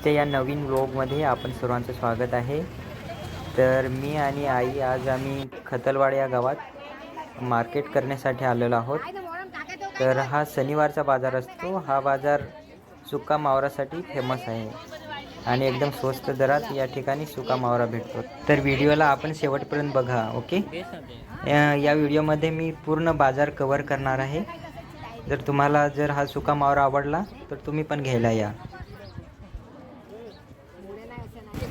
आजच्या या नवीन व्लॉगमध्ये आपण सर्वांचं स्वागत आहे. तर मी आणि आई आज आम्ही खतलवाड या गावात मार्केट करण्यासाठी आलेलो आहोत. तर हा शनिवारचा बाजार असतो. हा बाजार सुका मावरासाठी फेमस आहे आणि एकदम स्वस्त दरात या ठिकाणी सुका मावरा भेटतो. तर व्हिडिओला आपण शेवटपर्यंत बघा ओके? या या व्हिडिओमध्ये मी पूर्ण बाजार कवर करणार आहे. जर तुम्हाला जर हा सुका मावरा आवडला तर तुम्ही पण घ्यायला या का नाही लम हे असं भरलं हा हे भरले बाई बेकीला भाऊ किसी नांगी नेवे बसी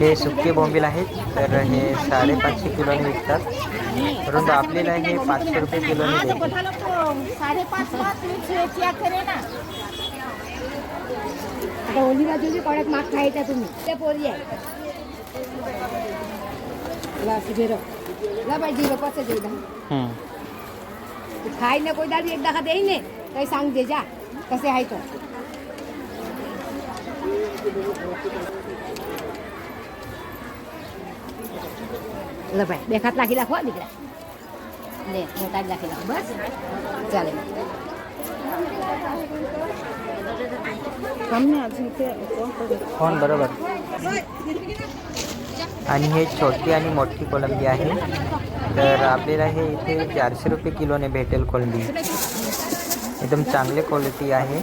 हे सुके बोंबील आहेत तर हे साडेपाचशे किलोने विकतात. परंतु आपल्याला हे पाचशे रुपये किलोने माग खायचा तुम्ही ते पोरी आहे. झिरो ला बाई झिरो कसं दे हम्म. ना कोई दादी एकदा का देई ने काही सांग दे जा. कसे आहे तो? ला बाई देखात लाखी दाखवा तिकडे दे मोठा दाखी दाखव बस चालेल कोण बरोबर आणि हे छोटी आणि मोठी कोलंबी आहे तर आपल्याला हे इथे चारशे रुपये किलोने भेटेल कोलंबी एकदम चांगले क्वालिटी आहे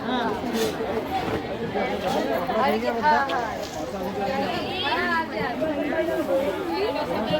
हाँ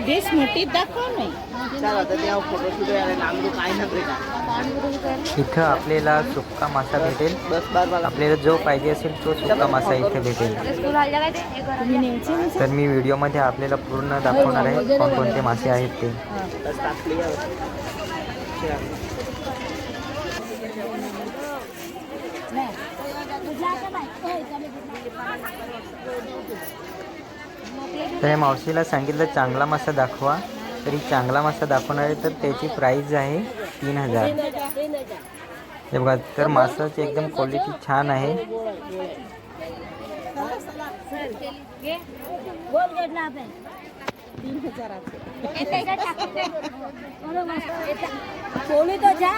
बेस मोठी दाखव नाही इथं आपल्याला सुक्का मासा भेटेल आपल्याला जो पाहिजे असेल तो सुक्का मासा इथे भेटेल. तर मी व्हिडिओमध्ये आपल्याला पूर्ण दाखवणार आहे कोणकोणते मासे आहेत ते. तर या मावशीला सांगितलं चांगला मासा दाखवा. तरी चांगला मासा दाखवणार आहे तर त्याची प्राईज आहे तीन हजार. हे बघा तर मासाची एकदम क्वालिटी छान आहे. तीन तो जा.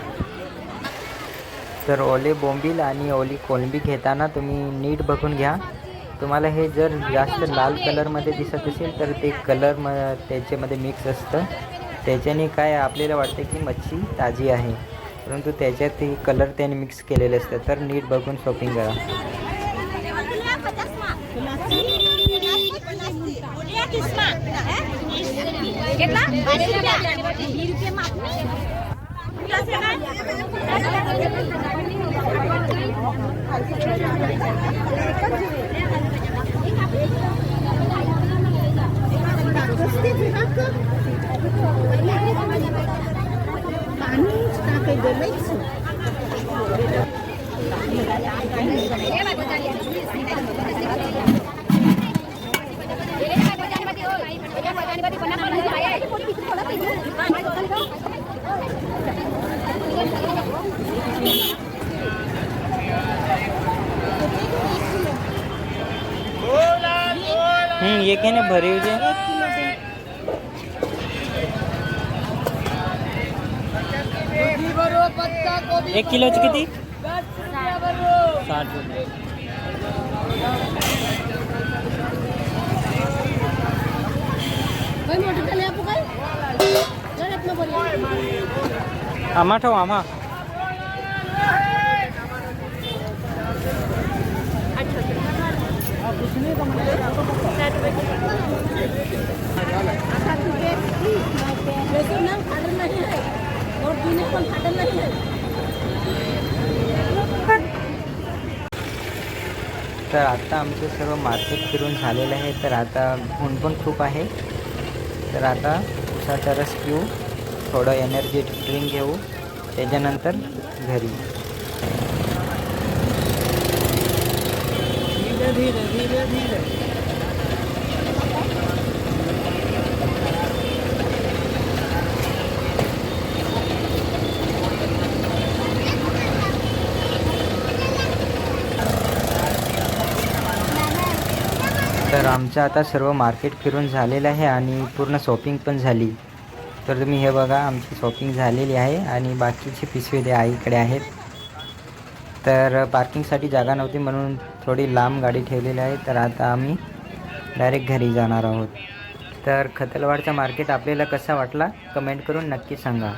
तर ओले बोंबील आणि ओली कोलंबी घेताना तुम्ही नीट बघून घ्या. तुम्हाला हे जर जास्त लाल कलरमध्ये दिसत असेल तर ते कलर म त्याच्यामध्ये मिक्स असतं. त्याच्याने काय आपल्याला वाटतं की मच्छी ताजी आहे. परंतु त्याच्यात ते कलर त्याने मिक्स केलेले असतात. तर नीट बघून शॉपिंग करा. Thank you. हम्म, ये काय ना भरीव जे एक किलोची किती साठ रुपये आम्हा ठेव आम्हा फाटल नाही आहे नोट जुने पण फाटल नाही आहे तर आता आमचं सर्व मार्केट फिरून झालेलं आहे. तर आता ऊन पण खूप आहे. तर आता उसाचा रस पिऊ थोडं एनर्जी ड्रिंक घेऊ. त्याच्यानंतर घरी. तर आमचं आता सर्व मार्केट फिरून झालेलं आहे आणि पूर्ण शॉपिंग पण झाली. तर तुम्ही हे बघा आमची शॉपिंग झालेली आहे आणि बाकीची पिशवी ते आईकडे आहेत. तर पार्किंगसाठी जागा नव्हती म्हणून थोडी लांब गाडी ठेवलेली आहे. तर आता आम्ही डायरेक्ट घरी जाणार आहोत. तर खतलवाडचा मार्केट आपल्याला कसा वाटला? कमेंट करून नक्की सांगा.